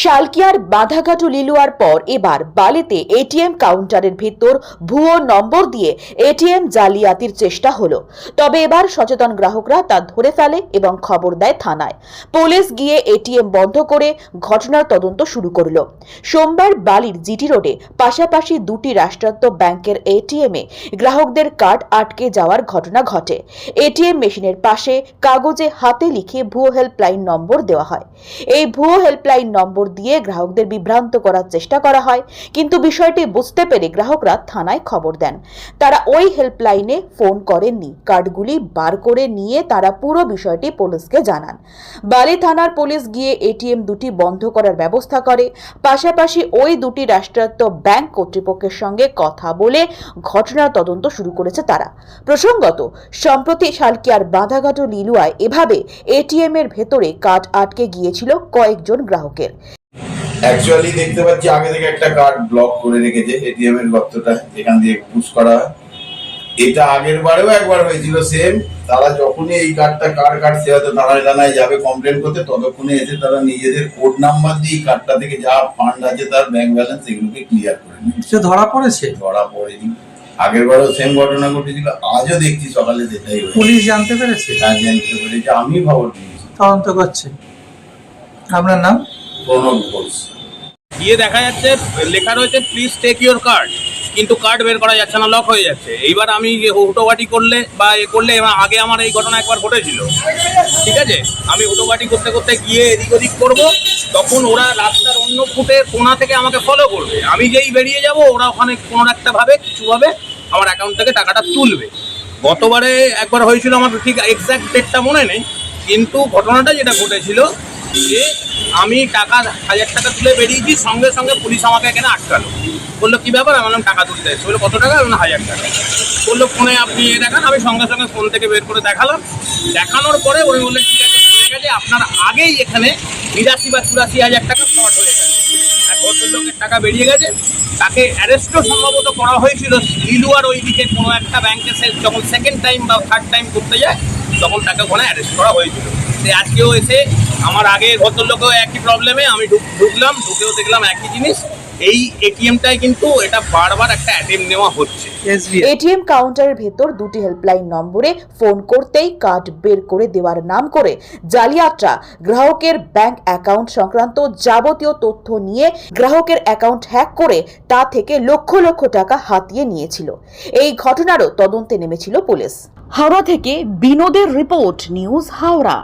শালকিয়ার বাধাঘাটু লিলুয়ার পর এবার বালিতে এটিএম কাউন্টারের ভেতর ভুয়ো নম্বর দিয়ে এটিএম জালিয়াতির চেষ্টা হলো। তবে এবার সচেতন গ্রাহকরা তা ধরে ফেলে এবং খবর দেয় থানায়। পুলিশ গিয়ে এটিএম বন্ধ করে ঘটনার তদন্ত শুরু করল। সোমবার বালির জিটি রোডে পাশাপাশি দুটি রাষ্ট্রায়ত্ত ব্যাংকের এটিএমে গ্রাহকদের কার্ড আটকে যাওয়ার ঘটনা ঘটে। এটিএম মেশিনের পাশে কাগজে হাতে লিখে ভুয়ো হেল্পলাইন নম্বর দেওয়া হয়। এই ভুয়ো হেল্পলাইন নম্বর দিয়ে গ্রাহকদের বিভ্রান্ত করার চেষ্টা করা হয়, কিন্তু বিষয়টি বুঝতে পেরে গ্রাহকরা থানায় খবর দেন। তারা ওই হেল্পলাইনে ফোন করেননি, কার্ডগুলি বার করে নিয়ে তারা পুরো বিষয়টি পুলিশকে জানান। বালি থানার পুলিশ গিয়ে এটিএম দুটি বন্ধ করার ব্যবস্থা করে, পাশাপাশি ওই দুটি রাষ্ট্রায়ত্ত ব্যাংক কর্তৃপক্ষের সঙ্গে কথা বলে ঘটনার তদন্ত শুরু করেছে তারা। প্রসঙ্গত, সম্প্রতি শালকিয়ার বাঁধাঘাট লিলুয়ায় এভাবে এটিএম এর ভেতরে কার্ড আটকে গিয়েছিল কয়েকজন গ্রাহকের। অ্যাকচুয়ালি দেখতে পাচ্ছি আগে থেকে একটা কার্ড ব্লক করে রেখেছে এটিএম এর গর্তটা এখান দিয়ে পুশ করা হয়। এটা আগের বারেও একবার হয়েছিল সেম তারা যখনই এই কার্ডটা কার কার্ড সে হয়তো থানায় থানায় যাবে কমপ্লেন করতে ততক্ষণে এসে তারা নিজেদের কোড নাম্বার দিয়ে কার্ডটা থেকে যা ফান্ড আছে তার ব্যাংক ব্যালেন্স এগুলোকে ক্লিয়ার করে সে ধরা পড়েছে? ধরা পড়েনি। আগের বারেও সেম ঘটনা ঘটেছিল আজও দেখছি সকালে সেটাই পুলিশ জানতে পেরেছে? হ্যাঁ, জানতে পেরেছি আমি খবর দিয়েছি। তদন্ত করছে। আপনার নাম? গিয়ে দেখা যাচ্ছে, লেখা রয়েছে প্লিজ টেক ইওর কার্ড কিন্তু কার্ড বের করা যাচ্ছে না লক হয়ে যাচ্ছে। এইবার আমি হুটোবাটি করলে বা এ করলে আগে আমার এই ঘটনা একবার ঘটেছিল। ঠিক আছে? আমি হুটোবাটি করতে করতে গিয়ে এদিক ওদিক করব। তখন ওরা রাস্তার অন্য ফুটে কোনা থেকে আমাকে ফলো করবে। আমি যেই বেরিয়ে যাব, ওরা ওখানে কোনো একটা ভাবে কিছুভাবে আমার অ্যাকাউন্ট থেকে টাকাটা তুলবে। গতবারে একবার হয়েছিল আমার ঠিক এক্সাক্ট ডেটটা মনে নেই। কিন্তু ঘটনাটা যেটা ঘটেছিল যে আমি টাকা হাজার টাকা তুলে বেরিয়েছি সঙ্গে সঙ্গে পুলিশ আমাকে এখানে আটকালো। বলল কি ব্যাপার? আমি বললাম টাকা তুলতে এসেছি। বলল কত টাকা? আমি বললাম, হাজার টাকা। বলল ফোনে আপনি এ দেখান আমি সঙ্গে সঙ্গে ফোন থেকে বের করে দেখালাম। দেখানোর পরে উনি বললেন ঠিক আছে হয়ে গেছে আপনার আগেই এখানে বিরাশি বা চুরাশি হাজার টাকা শর্ট হয়ে গেছে। এক ভদ্রলোকের টাকা বেরিয়ে গেছে। তাকে অ্যারেস্টও সম্ভবত করা হয়েছিল লিলুয়ার ওই দিকে কোনো একটা ব্যাংকে সে যখন সেকেন্ড টাইম বা থার্ড টাইম করতে যায় তখন তাকে ওখানে অ্যারেস্ট করা হয়েছিল। সে আজকেও এসে আমার আগে ভদ্রলোকেও একই প্রবলেমে আমি ঢুক- ঢুকলাম, ঢুকেও দেখলাম একই জিনিস। এই এটিএমটায় কিন্তু এটা বারবার একটা অ্যাটেম্প নেওয়া হচ্ছে। এটিএম কাউন্টারের ভেতর দুটি হেল্পলাইন নম্বরে ফোন করতেই কার্ড বের করে দেওয়ার নাম করে জালিয়াতরা গ্রাহকের ব্যাংক অ্যাকাউন্ট সংক্রান্ত যাবতীয় তথ্য নিয়ে গ্রাহকের অ্যাকাউন্ট হ্যাক করে তা থেকে লক্ষ লক্ষ টাকা হাতিয়ে নিয়েছিল। এই ঘটনারও তদন্তে নেমেছিল পুলিশ। হাওড়া থেকে বিনোদের রিপোর্ট নিউজ হাওড়া।